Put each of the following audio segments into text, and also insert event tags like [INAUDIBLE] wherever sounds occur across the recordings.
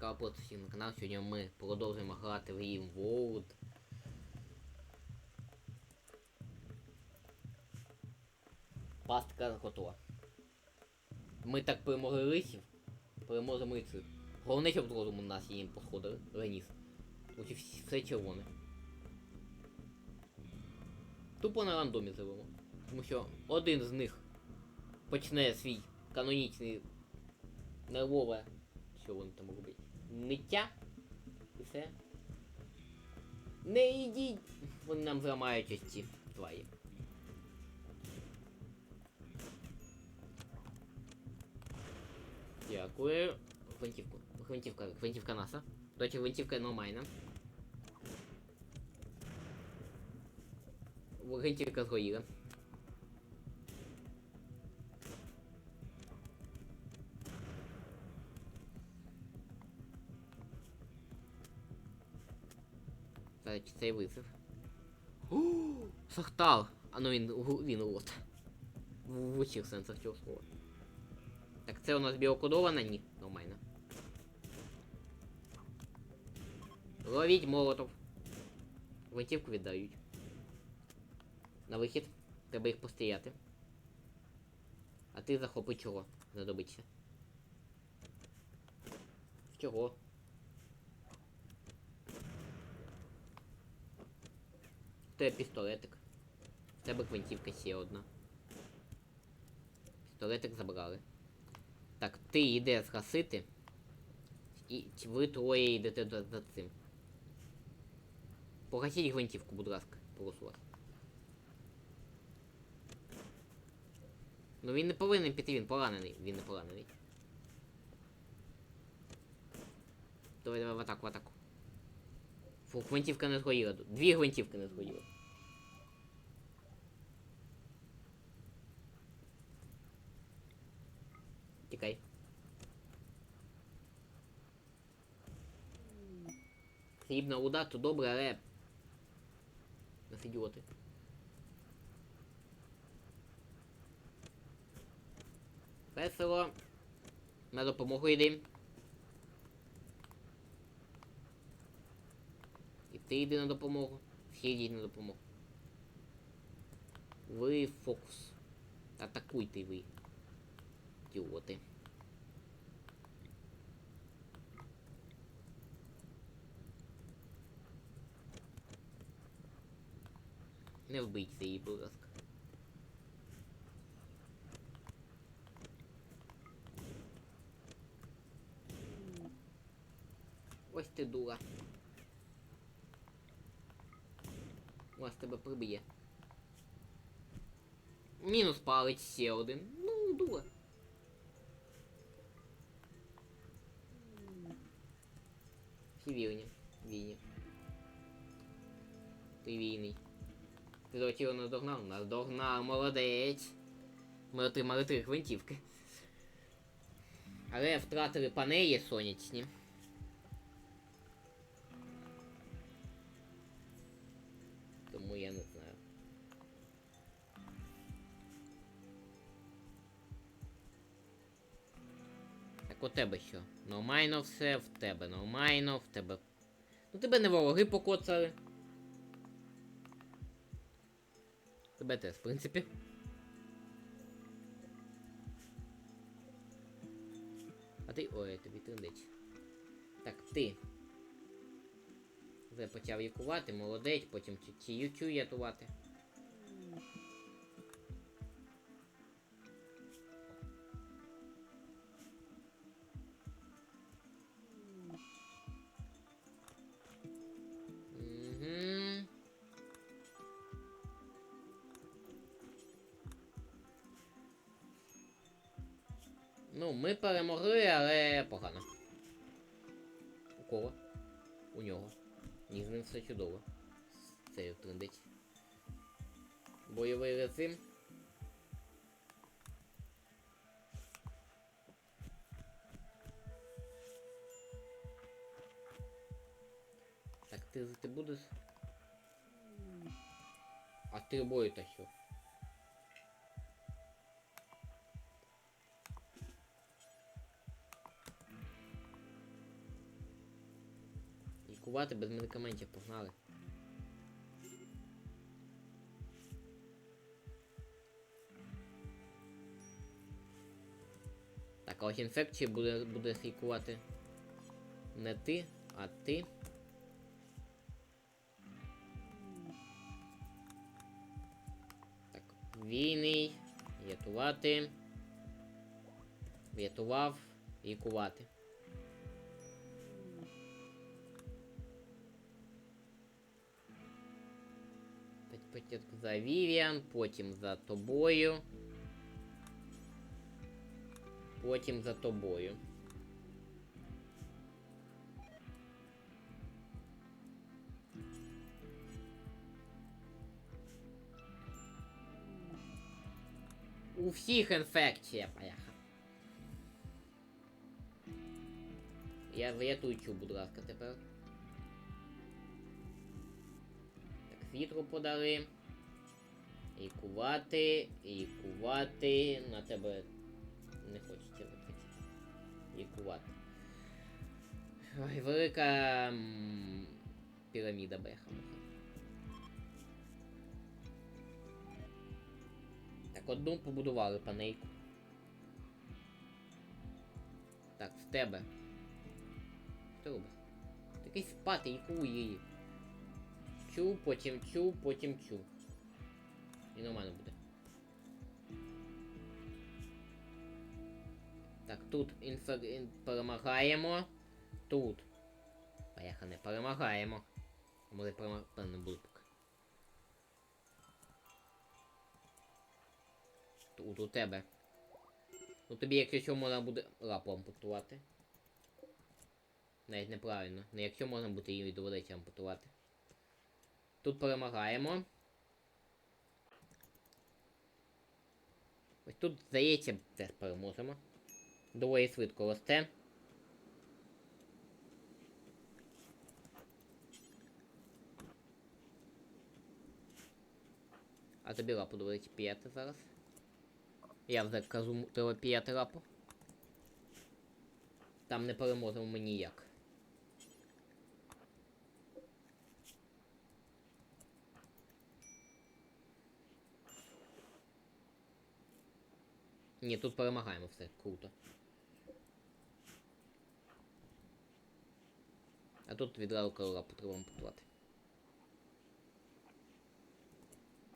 просто всіх на канал. Сьогодні ми продовжуємо грати в Rim World. Пастка готова. Ми так перемогли лисів, переможемо і цих. Головне, щоб з розуму нас їм посходили. Раніс. Тут все червоне. Тупо на рандомі зробимо. Тому що один з них почне свій канонічний нервове. Що вони там роблять? Ниття. І все. Не йдіть! Вони нам зламають ось ці тварі. Дякую. Гвинтівку. Гвинтівка, гвинтівка НАСА. До речі, гвинтівка нормальна. Гвинтівка згоріла. Цей визив. [GASPS] Сахтал! А ну він, він рот. В, усіх сенсах цього слова. Так, це у нас біокодована? Ні, нормально. Ловіть молотов. Гвинтівку віддають. На вихід. Треба їх постріляти. А ти захопи чого знадобиться. Чого? В тебе пістолетик. В тебе гвинтівка ще одна. Пістолетик забрали. Так, ти йдеш гасити. І ви троє йдете за цим. Погасіть гвинтівку, будь ласка, прошу вас. Ну він не повинен піти, він поранений. Він не поранений. Давай, давай в атаку, в атаку. Фу, гвинтівка не згоріла. Дві гвинтівки не згоріли. Тікай. Срібна руда, то добре, але... Нас ідіоти. Весело. На допомогу йди. І ти йди на допомогу. Всі йдіть на допомогу. Ви фокус. Атакуйте ви. Ідіоти. Не вбийте її, будь ласка. Ось ти дура. Ось тебе приб'є. Мінус палець ще один. Ну, дура. Всі вірні. Війні. Ти війний. Ти долетіло наздогнав? Наздогнав, молодець. Ми отримали три гвинтівки. Але втратили панелі сонячні. Так у тебе що? Нормально все, в тебе нормально, в тебе. Ну тебе не вороги покоцали. Тебе теж, в принципі. А ти... Ой, тобі трендець. Так, ти. Вже почав лікувати, молодець, потім чию рятувати. Так, ти, ти будеш? А ти бою та що? лікувати без медикаментів, погнали. Так, а ось інфекції буде, буде лікувати не ти, а ти. Війний, рятувати. Врятував, лікувати. Спочатку за Вівіан, потім за тобою. Потім за тобою. У всіх інфекція, поляха. Я врятую цю, будь ласка, тепер. Так, світло подали. Лікувати, лікувати. На тебе не хочеться випити. Лікувати. Ой, велика піраміда беха. Одну побудували панельку. Так, в тебе. Що робиш? Такий спати, лікуй її. Чу, потім чу, потім чу. І нормально буде. Так, тут інфер... перемагаємо. Тут. Пояха не перемагаємо. Може перемагати у тебе. Ну тобі, якщо можна буде лапу ампутувати. Навіть неправильно. Не якщо можна буде її доведеться ампутувати. Тут перемагаємо. Ось тут, здається, теж переможемо. Доволі швидко росте. А тобі лапу доведеться п'яти зараз. Я вже кажу, м- треба. Там не переможемо ми ніяк. Ні, тут перемагаємо все, круто. А тут відразу корола потрібно ампутувати.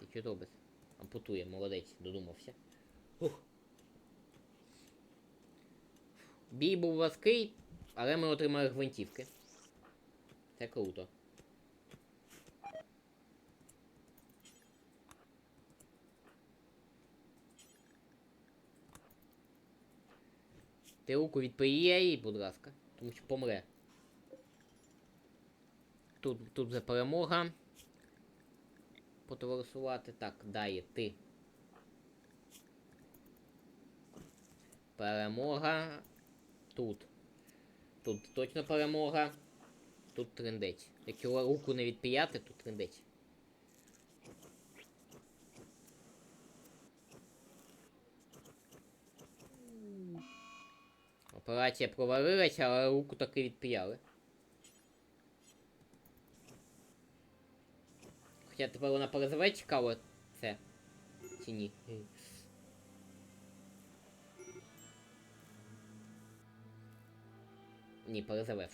Ти що робиш? Ампутує, молодець, додумався. Бій був важкий, але ми отримали гвинтівки. Це круто. Ти руку відпиє їй, будь ласка, тому що помре. Тут, тут вже перемога. Потоваришувати. Так, далі ти. Перемога. Тут. Тут точно перемога. Тут трендець. Якщо руку не відпіяти, тут трендець. Операція провалилася, але руку таки відпіяли. Хоча тепер вона перезове цікаво це. Чи ні? Ні, перезове.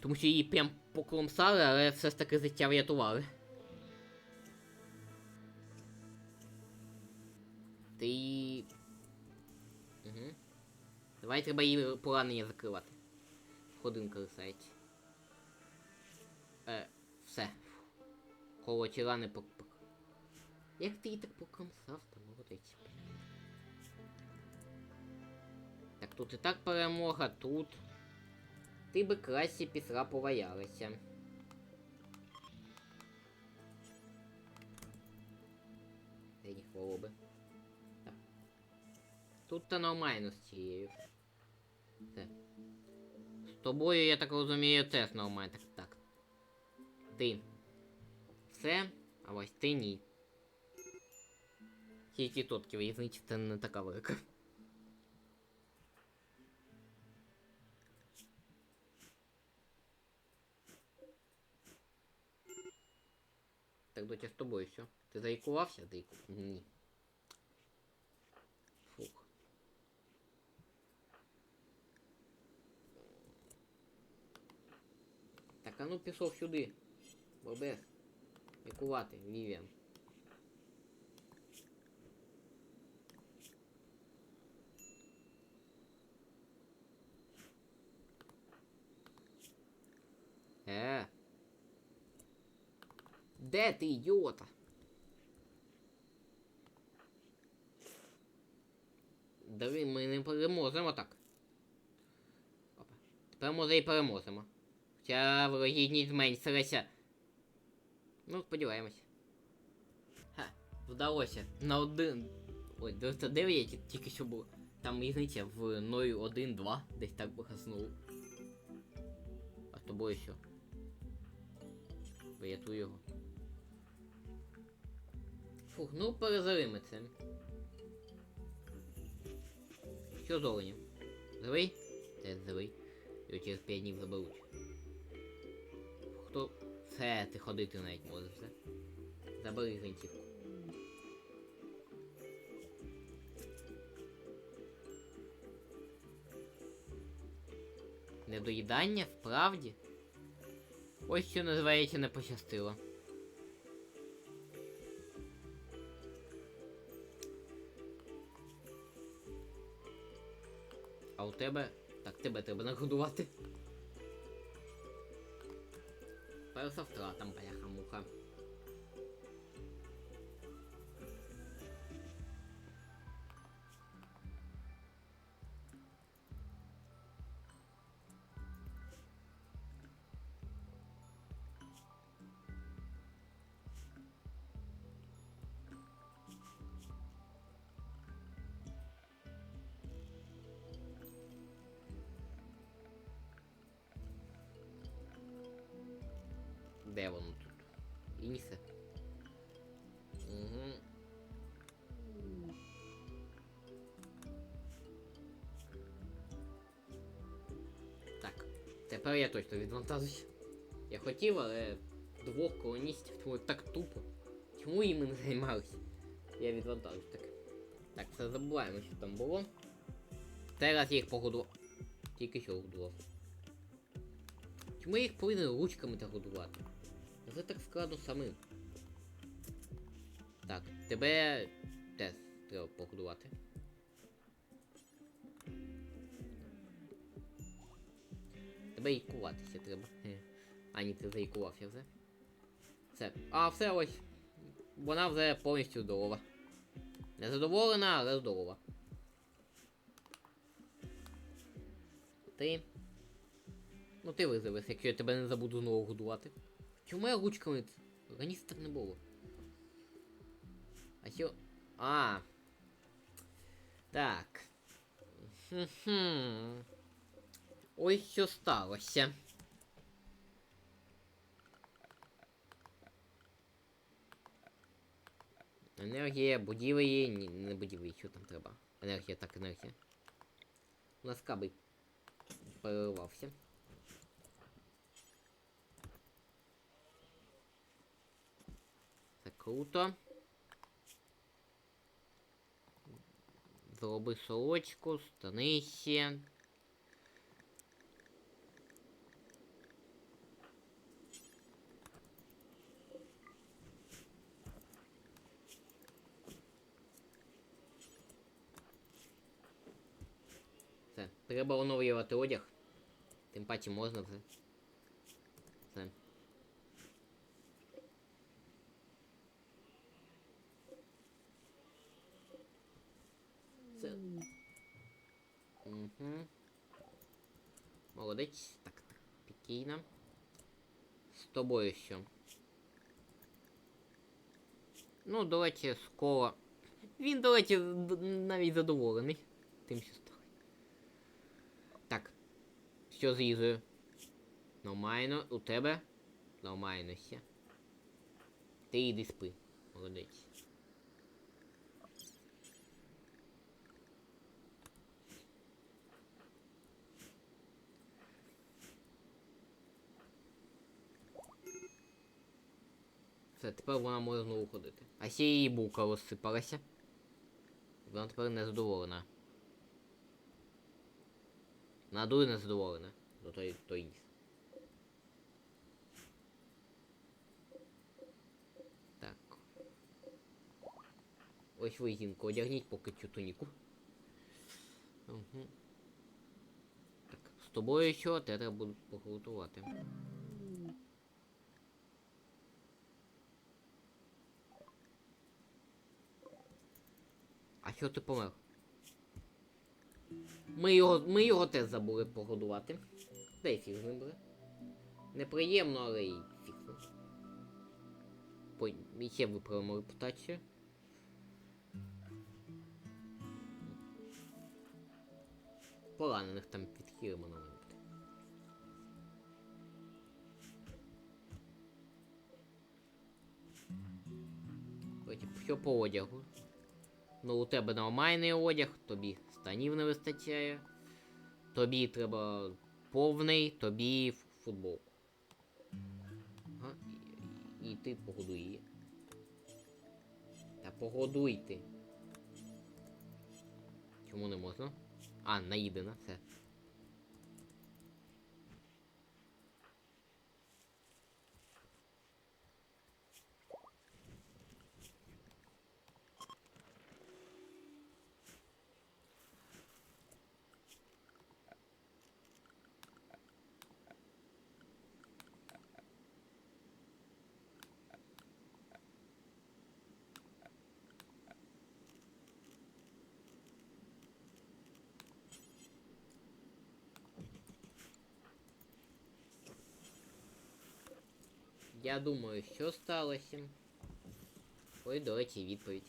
Тому що її прям покромсали, але все ж таки життя врятували. Ти. Угу. Давай треба її поранення закривати. Ходинка лисається. Е, все. Коло ті рани пок... пок- Як ти її так покромсав, там молодець. Тут і так перемога, тут. Ти би краще після поваялася. Різні хвороби. Так. Тут то нормально з цією. Все. З тобою, я так розумію, теж нормально. Так, так. Ти. Все, а ось ти ні. Тільки тотки різниця це не така велика. Так, дотя з тобою що? Ти заїкувався, Дейку? Ні. Фух. Так, а ну пішов сюди. Бобес. Лікувати, Вівіан. Е. Де ти, ідіота? Давай ми не переможемо так. Опа. Тепер може і переможемо. Хоча вирогідність зменшилася. Ну, сподіваємось. Ха, вдалося. На один. Ой, 99 тільки що було. Там різниця в 0,1-2, десь так гаснуло. А з тобою що? Врятуй його. Фух, ну перезаримо це. Що з оленем? Живий? Теж живий. Його через 5 днів заберуть. Хто? Все, ти ходити навіть можеш, все. Забери гвинтівку. Недоїдання справді? Ось що називається не пощастило. Тебе. Так, тебе треба нагодувати. Перша втрата, бляха Де воно тут? Інсе. Угу. Так, тепер я точно відвантажусь. Я хотів, але двох колоністів, тому так тупо. Чому їм не займалися? Я відвантажусь так. Так, все забуваємо, що там було. Зараз я їх погодував. Тільки що годував. Чому я їх повинен ручками так годувати? Це так складно самим. Так, тебе теж треба погодувати. Тебе їкуватися треба. А, ні, ти заїкувався вже. Все. А, все ось. Вона вже повністю здорова. Незадоволена, але здорова. Ти. Ну ти визовеш, якщо я тебе не забуду знову годувати. Чому я ручками? Раніше так не було. А що. А. Так. Хм. Ось що сталося. Енергія, будівлі, ні, не будівлі, що там треба. Енергія, так, енергія. У нас кабель переривався. Круто. Зроби сорочку, ще. Все, треба оновлювати одяг. Тим паче можна вже. Угу. Молодець. Так, так. Спокійно. З тобою що? Ну, до речі, скоро. Він, до речі, навіть задоволений. Тим, що стало. Так. Що з Ізою? Нормально. У тебе? Нормально ще. Ти іди спи. Молодець. Все, тепер вона може знову ходити. А ще її булка розсипалася. Вона тепер незадоволена. Вона дуже незадоволена. До той, той ніс. Так. Ось ви, жінко, одягніть поки цю туніку. Угу. Так, з тобою що? Треба буде поготувати. А що ти помер? Ми його, ми його теж забули погодувати. Та й фіг з буде. Неприємно, але й фіг. По... Ще виправимо репутацію. Поранених там підхилимо на мене. Що по одягу? Ну, у тебе нормальний одяг, тобі станів не вистачає. Тобі треба повний, тобі футболку. Ага. І, і ти погодуй її. Та погодуй ти. Чому не можна? А, наїдена, все. Я думаю, що сталося. Ой, до речі, відповідь.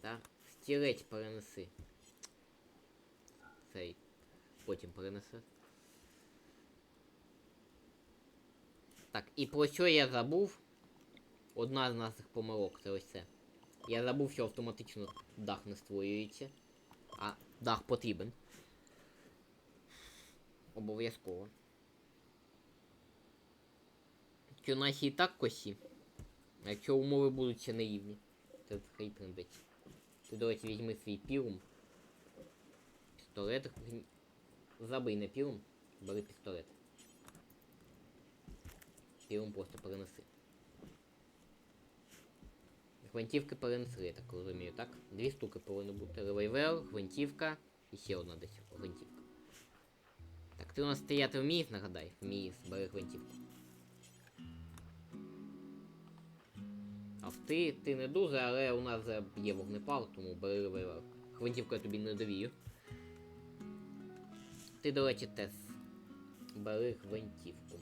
Так, стілець перенеси. Цей. Потім перенеси. Так, і про що я забув? Одна з наших помилок це ось це. Я забув, що автоматично дах не створюється. А дах потрібен. Обов'язково. Що наші і так косі. А якщо умови будуть ще наївні, це взагалі трендець. Ти, до речі, візьми свій пірум. Пістолет. Забий не пірум, бери пістолет. Пірум просто перенеси. Гвинтівки перенесли, так розумію, так? Дві штуки повинно бути. Револьвер, гвинтівка і ще одна десь гвинтівка. Так, ти у нас стояти вмієш, нагадай? Вмієш, бери гвинтівку. А в ти, ти не дуже, але у нас є вогнепал, тому бери револьвер. Гвинтівку я тобі не довію. Ти, до речі, теж бери гвинтівку.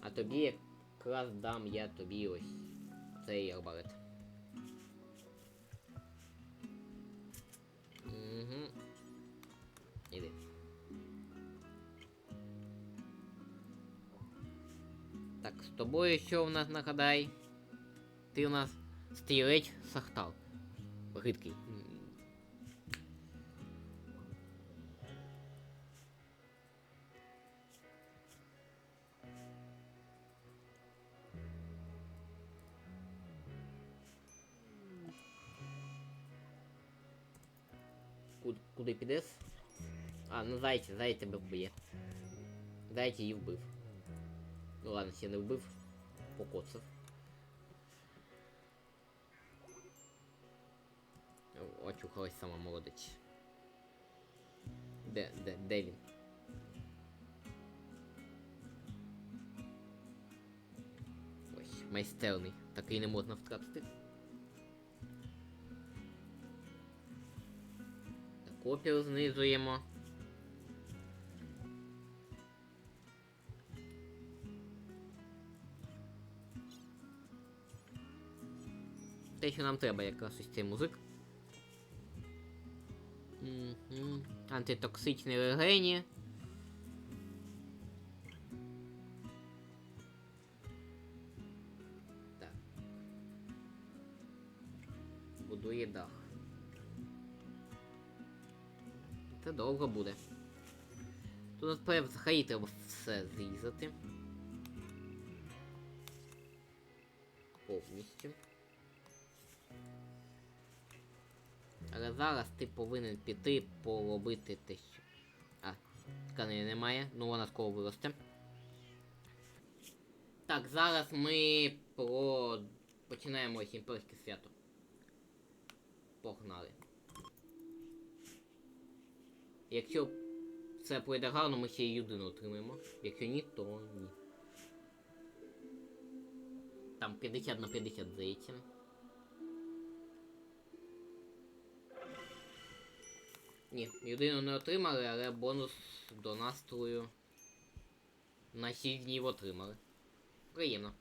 А тобі якраз дам я тобі ось цей арбалет. Угу. Іди. Так, з тобою що в нас нагадай? Ти у нас стрілець Сахтал. Гидкий. М. Куди, куди підеш? А, ну зайця, зайця тебе вб'є. Зайця її вбив. Ну ладно, ще не вбив. Покоцав. О, Очухалась сама молодець. Де, де, де він? Ось, майстерний. Такий не можна втратити. Опір знизуємо. Те, що нам треба якраз ось цей музик. Антитоксичні легені. Довго буде. Тут тепер взагалі треба все зрізати. Повністю. Але зараз ти повинен піти поробити те, що. А, тканини немає, ну вона скоро виросте. Так, зараз ми про... починаємо імперське свято. Погнали. Якщо це пройде гарно, ми ще й людину отримаємо. Якщо ні, то ні. Там 50 на 50 здається. Ні, людину не отримали, але бонус до настрою на 6 днів отримали. Приємно.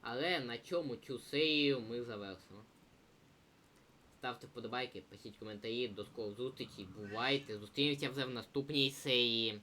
Але на чому цю серію ми завершимо. Ставте вподобайки, пишіть коментарі, до скорих зустрічей, бувайте, зустрінемося вже в наступній серії.